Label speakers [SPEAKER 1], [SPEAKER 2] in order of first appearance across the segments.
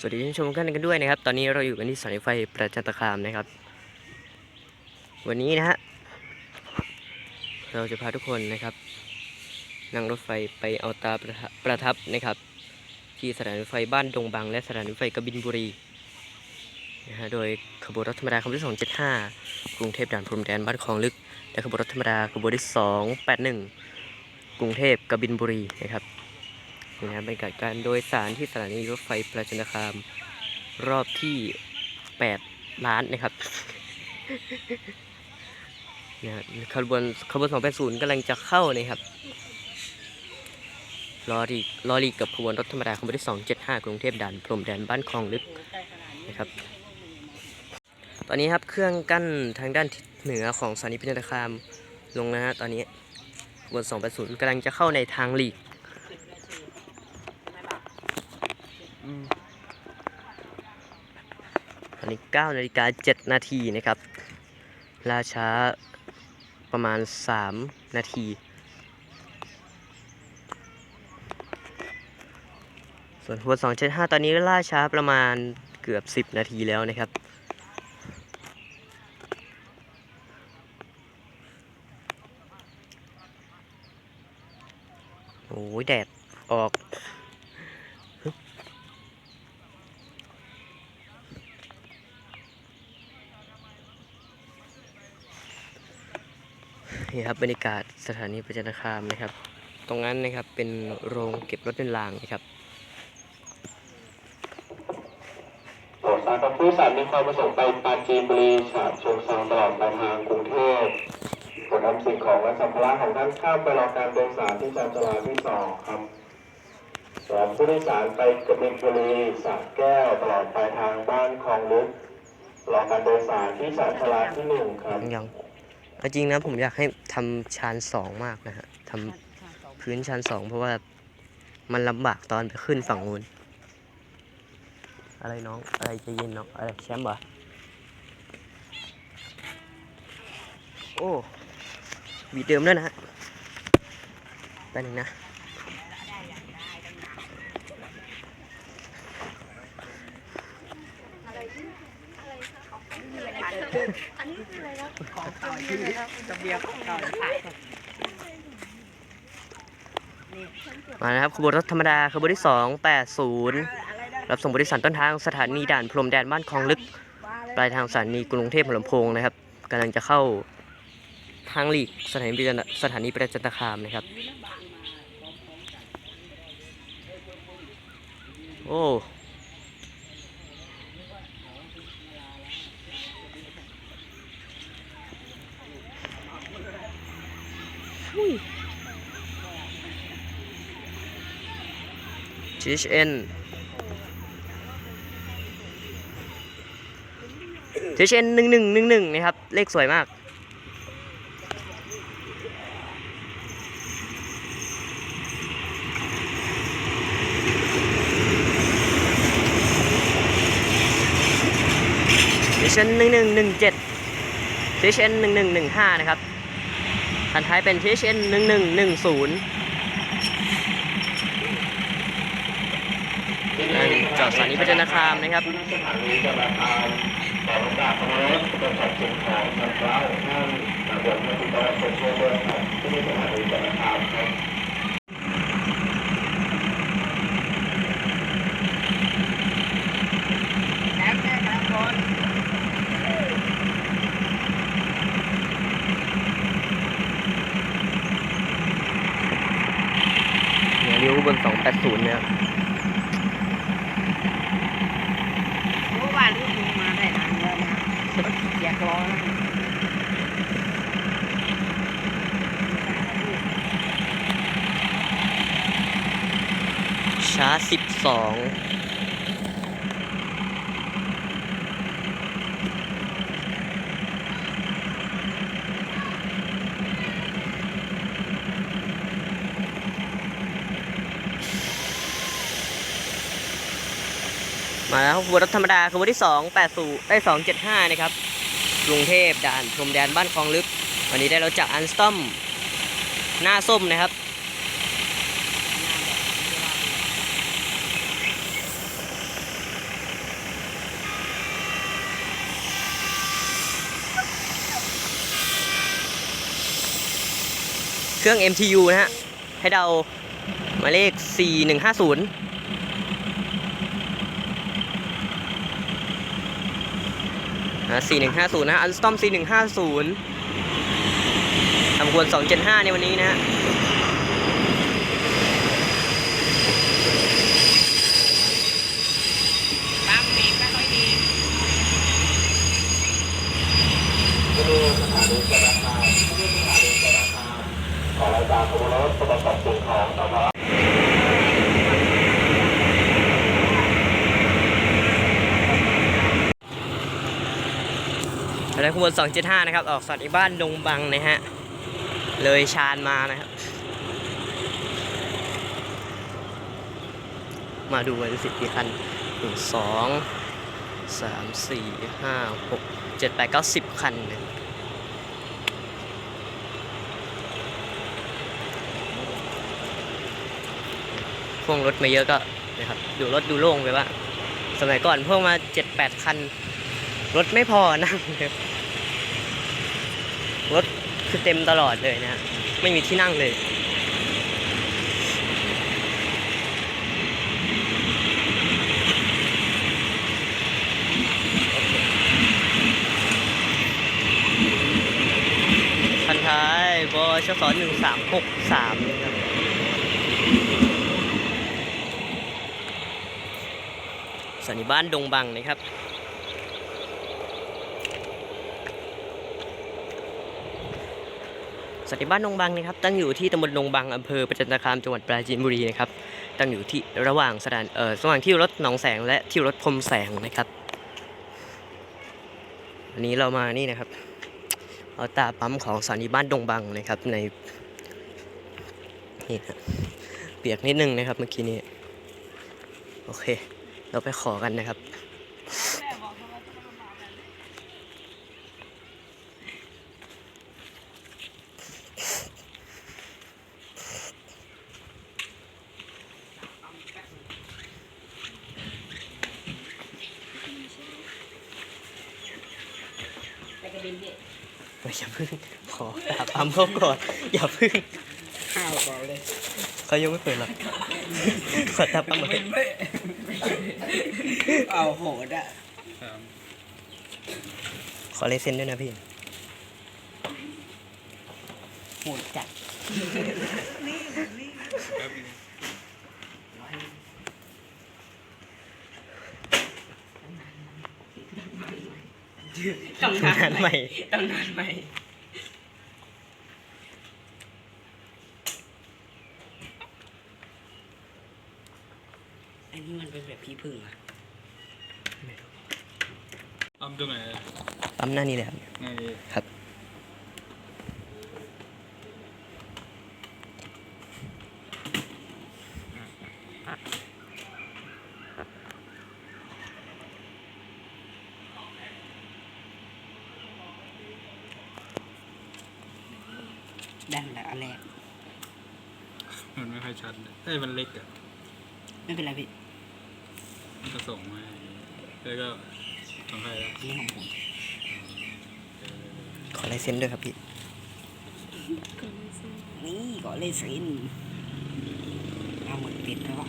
[SPEAKER 1] สวัสดีท่านชมทุกท่านกันด้วยนะครับ ตอนนี้เราอยู่กันที่สถานีไฟประจันตคามนะครับ วันนี้นะฮะเราจะพาทุกคนนะครับ นั่งรถไฟไปเอาตาประทับประทับนะครับ ที่สถานีไฟบ้านดงบังและสถานีไฟกบินบุรีนะฮะโดยขบวนรถธรรมดาขบวนที่275 กรุงเทพด่านพรมแดนบ้านคลองลึกและขบวนรถธรรมดาขบวนที่281 กรุงเทพกบินบุรีนะครับ นี่นะบรรยากาศการโดยสารที่สถานีรถไฟประจันตคาม รอบที่8ล้านนะครับนะครับขบวนขบวน280กำลังจะเข้านะครับรอรีรอรีกับขบวนรถธรรมดาขบวนที่275กรุงเทพด่านพรมแดนบ้านคลองลึกนะครับ ตอนนี้ครับเครื่องกั้นทางด้านทิศเหนือของสถานีประจันตคามลงนะฮะตอนนี้ขบวน280กำลังจะเข้าในทางหลีก อนนี้9นาฬิกา7นาทีนะครับ ล่าช้าประมาณ 3 นาทีส่วนหัว275 ตอนนี้ล่าช้าประมาณเกือบ 10 นาทีแล้วนะครับ โอ้ยแดดออก นี่ครับบรรยากาศสถานีประจันตคามนะครับ ตรงนั้นนะครับเป็นโรงเก็บรถเป็นรางนะครับ
[SPEAKER 2] โปรดทราบว่าผู้โดยสารมีความประสงค์ไปปราจีนบุรีฉะเชิงเทราตลอดปลายทางกรุงเทพโปรดนำสิ่งของและสัมภาระของท่านข้ามไปรอการโดยสารที่ชานชาลาที่สองครับส่วนผู้โดยสารไปกบินบุรีสระแก้วตลอดปลายทางบ้านคลองลึกรอการโดยสารที่ชานชาลาที่หนึ่งครับ
[SPEAKER 1] จริงนะผมอยากให้ทำชานสองมากนะฮะทำพื้นชานสองเพราะว่ามันลำบากตอนไปขึ้นฝั่งนู้นอะไรน้อง อะไรใจะเย็นน้อง อะไรแชมป์เหรอโอ้วีเดิมด้วยนะฮะแป๊บนึงนะ มานะครับขบวนรถธรรมดาขบวนที่ 280 รับส่งผู้โดยสารต้นทางสถานีด่านพรมแดนบ้านคลองลึก ปลายทางสถานีกรุงเทพหัวลำโพงนะครับกำลังจะเข้าทางหลีกสถานีสถานีประจันตคามนะครับ โอ้ชีชเอ็นชีชเอ็นหนึ่งหนึ่งหนึ่งหนึ่งนะครับ เลขสวยมากเ h นหนึ่งหนึ่งหนึ่งเจ็ด THN หนึ่งหนึ่งหนึ่งห้านะครับ คันท้ายเป็น THN หนึ่งหนึ่งหนึ่งศูนย์จอดสถานีประจันาคามนะครับ
[SPEAKER 2] สถานีจะมาทางต่อ แปดศูนย์
[SPEAKER 1] เนี่ยรู้
[SPEAKER 3] ว่าลูกมึงมาได้นานแล้วนะอยากรอแล้ว
[SPEAKER 1] ช้า 12 มาแล้วขบวรถธรรมดาคือวันที่2 8สูได้275 นะครับกรุงเทพด่านพรมแดนบ้านคลองลึก วันนี้ได้รถจากอันสตอมหน้าส้มนะครับ เครื่อง MTU นะฮะ ให้เดาหมายเลข 4150 อ่า4150 นะฮะอันสตอม4150ทำควร275 ในวันนี้นะฮะ
[SPEAKER 3] บางเบรกไม่ค่อยดี
[SPEAKER 2] ดูสถานีธนาคารดูสถานีธนาคารขอรายการขบวนรถประกอบสิ่งของสำหรับ
[SPEAKER 1] แล้ว ขบวน275 นะครับ ออกสอดอีบ้านดงบังนะฮะ เลยชานมานะครับ มาดูกันสิบกี่คันหนึ่งสองสามสี่ห้าหกเจ็ดแปดเก้าสิบคันนะพ่วกรถมาเยอะก็นะครับดูรถดูโล่งไปว่า สมัยก่อนพ่วกมาเจ็ดแปดคัน รถไม่พอนั่งเลย รถคือเต็มตลอดเลยนะไม่มีที่นั่งเลยพันท้ายบอชสหนึ่งสามหกสามนะครับสันนิบ้านดงบังนะครับ สันนิบ้านดงบังนะครับตั้งอยู่ที่ตำบลดงบังอำเภอประจันตคามจังหวัดปราจีนบุรีนะครับตั้งอยู่ที่ระหว่างสถานเอ่อระหว่างที่รถหนองแสงและที่รถพรมแสงนะครับอันนี้เรามานี่นะครับเอาตาปั๊มของสถานีบ้านดงบังนะครับในนี่ครับเปียกนิดนึงนะครับเมื่อกี้นี้โอเค เราไปขอกันนะครับ
[SPEAKER 3] แต่กระเด็นเนี่ย
[SPEAKER 1] อย่าเพึ่งขอตาปั๊ม เขาก่อน อย่าเพึ่ง
[SPEAKER 3] ข้าวก่อนเลย
[SPEAKER 1] เขายังไม่เปิดหรอกขอตาปั๊มก่อน
[SPEAKER 3] เอาโหดอะ
[SPEAKER 1] ขอลายเซ็นด้วยนะพี่
[SPEAKER 3] โหดจัดตำนาน
[SPEAKER 1] งานใหม่
[SPEAKER 3] ตำนานใหม่ อันนี้มันเป็นแบบพี่พึ่งอะ
[SPEAKER 4] อ้ำตรงไหนอะ
[SPEAKER 1] ปั๊มหน้านี้เลยครับ
[SPEAKER 4] ไง
[SPEAKER 1] ครับ
[SPEAKER 3] ได้มาแล้วอันแรก
[SPEAKER 4] มันไม่ค่อยชัดเลยเอ้ยมันเล็กอะ
[SPEAKER 3] ไม่เป็นไรพี่
[SPEAKER 4] มัน ก็ส่งมาแล้วก็ของใครแล้ว
[SPEAKER 3] อันนี้ของผม
[SPEAKER 1] ขอลายเซ็นด้วยครับพี่
[SPEAKER 3] นี่ก็เลยสินเอาหมดปิดแล้ววะ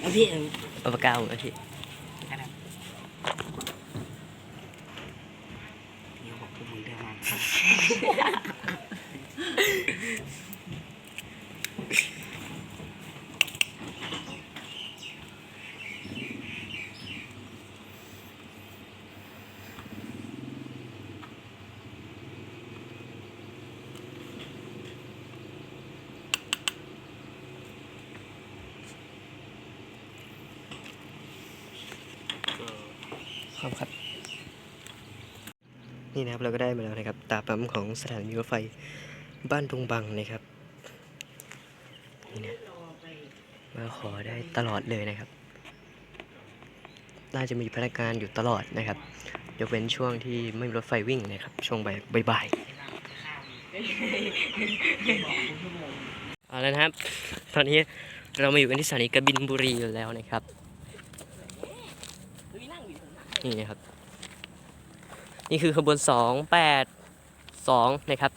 [SPEAKER 3] แล้วพี่เออ
[SPEAKER 1] เอาปากกาผมนะพี่
[SPEAKER 3] อะไรเดี๋ยวบอกพวกมึงเดินมา
[SPEAKER 4] ก็
[SPEAKER 1] ครับครับ นี่นะครับเราก็ได้มาแล้วนะครับ ตาปั๊มของสถานีรถไฟบ้านดงบังนะครับนี่นะมาขอได้ตลอดเลยนะครับน่าจะมีพนักงานอยู่ตลอดนะครับ ยกเว้นช่วงที่ไม่มีรถไฟวิ่งนะครับ ช่วงบ่ายบ่ายเอาแล้วนะครับ ตอนนี้เรามาอยู่กันที่สถานีกบินบุรีแล้วนะครับนี่นะครับ นี่คือขบวน 282 นะครับ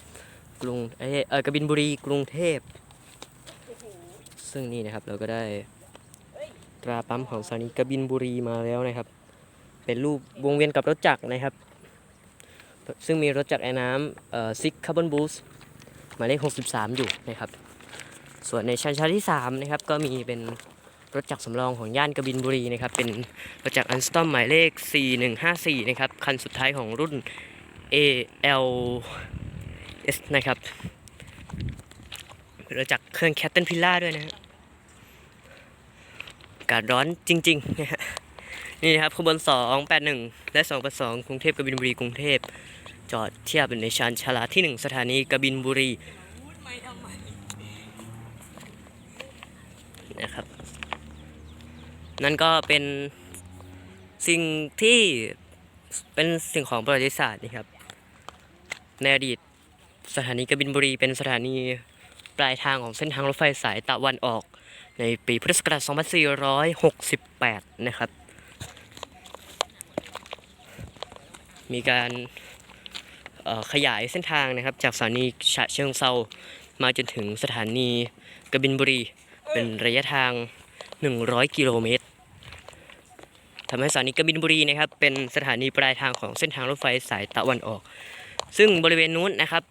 [SPEAKER 1] กรุงเอยเออกบินบุรีกรุงเทพ ซึ่งนี่นะครับเราก็ได้ตราปั๊มของสถานีกบินบุรีมาแล้วนะครับ เป็นรูปวงเวียนกับรถจักรนะครับ ซึ่งมีรถจักรไอ้น้ำเอ่อซิกคาร์บอนบูสหมายเลข 63 อยู่นะครับ ส่วนในชั้นชั้นที่ 3 นะครับ ก็มีเป็น รถจักรสำรองของย่านกบินบุรีนะครับ เป็นรถจักรอันสตอมหมายเลข 4154 นะครับ คันสุดท้ายของรุ่น ALS นะครับเป็นรถจักรเครื่องแคตเทนพิล่าด้วยนะฮะอากาศร้อนจริงๆนะฮะนี่นะครับขบวน 281 และ 282 กรุงเทพกบินบุรีกรุงเทพจอดเทียบในชานชาลาที่ 1 สถานีกบินบุรีนะครับ นั่นก็เป็นสิ่งที่เป็นสิ่งของประวัติศาสตร์นะครับ ในอดีตสถานีกบินบุรีเป็นสถานีปลายทางของเส้นทางรถไฟสายตะวันออกในปีพุทธศักราช 2468 นะครับ มีการขยายเส้นทางนะครับ จากสถานีฉะเชิงเซามาจนถึงสถานีกบินบุรี เป็นระยะทาง 100 กิโลเมตร ทำให้สถานีกบินบุรีนะครับเป็นสถานีปลายทางของเส้นทางรถไฟสายตะวันออก ซึ่งบริเวณนู้นนะครับ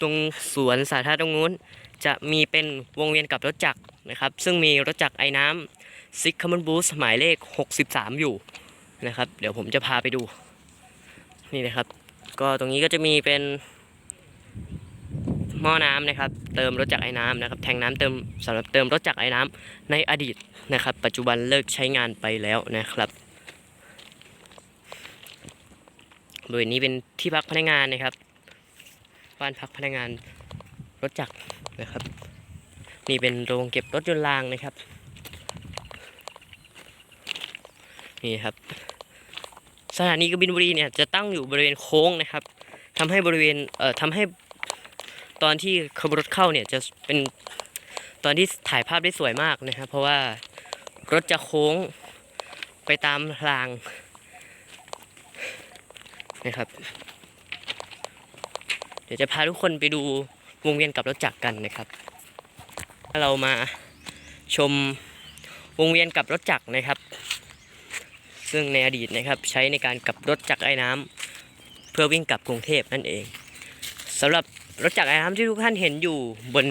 [SPEAKER 1] ตรงสวนสาธารณะตรงนู้น จะมีเป็นวงเวียนกับรถจักรนะครับ ซึ่งมีรถจักรไอ้น้ำซิกคอมมอนบูสหมายเลข 63 อยู่นะครับ เดี๋ยวผมจะพาไปดู นี่นะครับ ก็ตรงนี้ก็จะมีเป็นหม้อน้ำนะครับ เติมรถจักรไอ้น้ำนะครับ แทงน้ำเติมสำหรับเติมรถจักรไอ้น้ำในอดีตนะครับ ปัจจุบันเลิกใช้งานไปแล้วนะครับ บริเวณนี้เป็นที่พักพนักงานนะครับ บ้านพักพนักงานรถจักรนะครับ นี่เป็นโรงเก็บรถยนต์รางนะครับ นี่ครับ สถานีกบินบุรีเนี่ยจะตั้งอยู่บริเวณโค้งนะครับทำให้บริเวณเอ่อทำให้ตอนที่ขบรถเข้าเนี่ยจะเป็นตอนที่ถ่ายภาพได้สวยมากนะครับ เพราะว่ารถจะโค้งไปตามราง นะครับ เดี๋ยวจะพาทุกคนไปดูวงเวียนกับรถจักรกันนะครับเรามาชมวงเวียนกับรถจักรนะครับ ซึ่งในอดีตนะครับใช้ในการกลับรถจักรไอ้น้ำเพื่อวิ่งกลับกรุงเทพนั่นเองสำหรับรถจักรไอ้น้ำที่ทุกท่านเห็นอยู่บน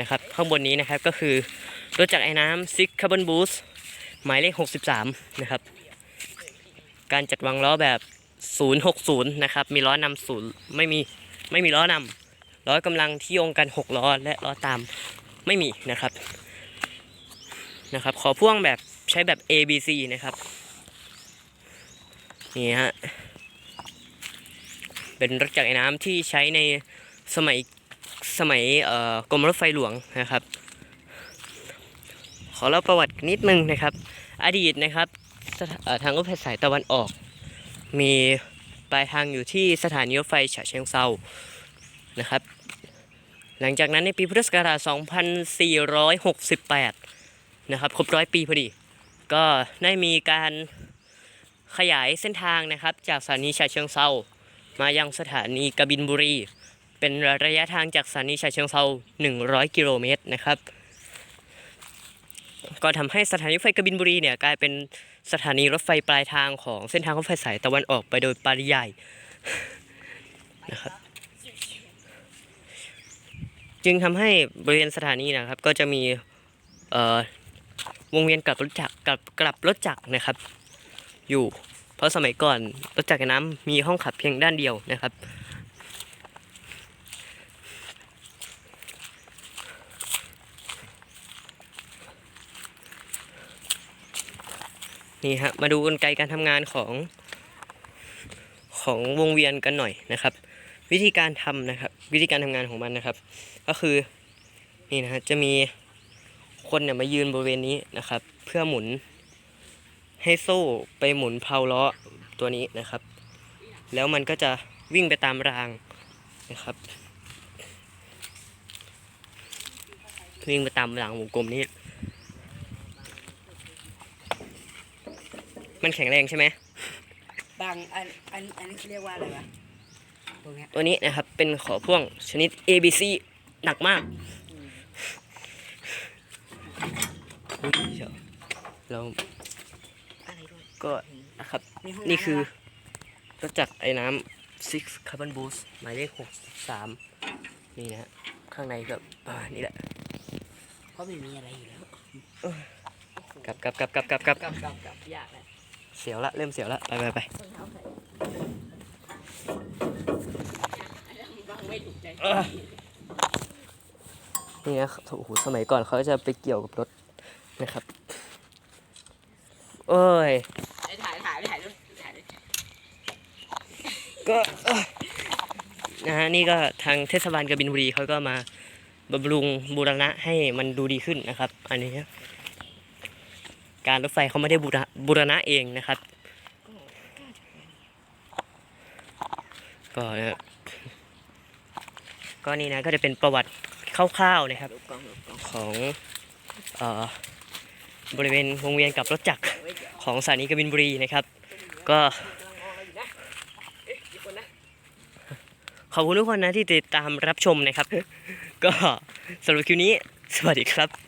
[SPEAKER 1] นะครับข้างบนนี้นะครับก็คือรถจักรไอ้น้ำซิกคาร์บอนบูสหมายเลข 63 นะครับ การจัดวางล้อแบบ 060 นะครับ มีล้อนำศูนย์ไม่มีไม่มีล้อนำล้อกำลังที่โยงกัน 6 ล้อและล้อตามไม่มีนะครับนะครับ ขอพ่วงแบบใช้แบบ A B C นะครับนี่ฮะเป็นรถจักรไอน้ำที่ใช้ในสมัยสมัยเอ่อกรมรถไฟหลวงนะครับ ขอเล่าประวัตินิดนึงนะครับ อดีตนะครับทางรถไฟสายตะวันออก มีปลายทางอยู่ที่สถานีรถไฟฉะเชิงเซานะครับ หลังจากนั้นในปีพุทธศักราช 2468 นะครับ ครบร้อยปีพอดี ก็ได้มีการขยายเส้นทางนะครับ จากสถานีฉะเชิงเซามายังสถานีกบินบุรี เป็นระยะทางจากสถานีฉะเชิงเซา100 กิโลเมตรนะครับ ก็ทำให้สถานีรถไฟกบินบุรีเนี่ยกลายเป็น สถานีรถไฟปลายทางของเส้นทางรถไฟสายตะวันออกไปโดยปริยายนะครับจึงทำให้บริเวณสถานีนะครับ ก็จะมีเอ่อวงเวียนกลับรถจักรกับกลับรถจักรนะครับ อยู่เพราะสมัยก่อนรถจักรน้ำมีห้องขับเพียงด้านเดียวนะครับ นี่ฮะมาดูกลไกการทำงานของ ของวงเวียนกันหน่อยนะครับ วิธีการทำนะครับ วิธีการทำงานของมันนะครับ ก็คือนี่นะฮะจะมีคนเนี่ยมายืนบริเวณนี้นะครับ เพื่อหมุนให้โซ่ไปหมุนเพลาล้อตัวนี้นะครับ แล้วมันก็จะวิ่งไปตามรางนะครับ วิ่งไปตามรางวงกลมนี้ มันแข็งแรงใช่ไหม
[SPEAKER 3] บางอันอันอันนี้เขาเรียกว่าอะไรวะพวกเนี้ย
[SPEAKER 1] ตัวนี้นะครับ เป็นขอพ่วงชนิด ABC หนักมากอุ๊ยเดี๋ยวเรา
[SPEAKER 3] อะไรด้วย
[SPEAKER 1] ก็นะครับ
[SPEAKER 3] มีห้อง
[SPEAKER 1] นี่ำคือ
[SPEAKER 3] ด้วยวะ
[SPEAKER 1] รถจักรไอ้น้ำ Six Carbon Boost หมายเลข63นี่นะฮะข้างในก็อ่านี่แหละ
[SPEAKER 3] เพราะไม่มีอะไรอยู่แล้ว
[SPEAKER 1] กลับกลับกลับกลับกลับกลับ
[SPEAKER 3] กับกับกับยากเลย
[SPEAKER 1] เสียวละเริ่มเสียวละไปไปไป
[SPEAKER 3] บังไม่ถูกใจ
[SPEAKER 1] เอ้อนี่นะโอ้โหสมัยก่อนเขาจะไปเกี่ยวกับรถนะครับโอ้ย
[SPEAKER 3] ถ่ายถ่ายถ่ายถ่ายด้วยถ่ายด้วย
[SPEAKER 1] ก็เอ้ยนะฮะนี่ก็ทางเทศบาลกบินบุรีเขาก็มาบำรุงบูรณะให้มันดูดีขึ้นนะครับ อันนี้ การรถไฟเขาไม่ได้บูรณะเองนะครับ ก็นะก็นี่นะก็จะเป็นประวัติคร่าวๆนะครับ ของเอ่อบริเวณวงเวียนกับรถจักรของสถานีกบินบุรีนะครับ ก็ขอบคุณทุกคนนะที่ติดตามรับชมนะครับ ก็สำหรับคลิปนี้สวัสดีครับ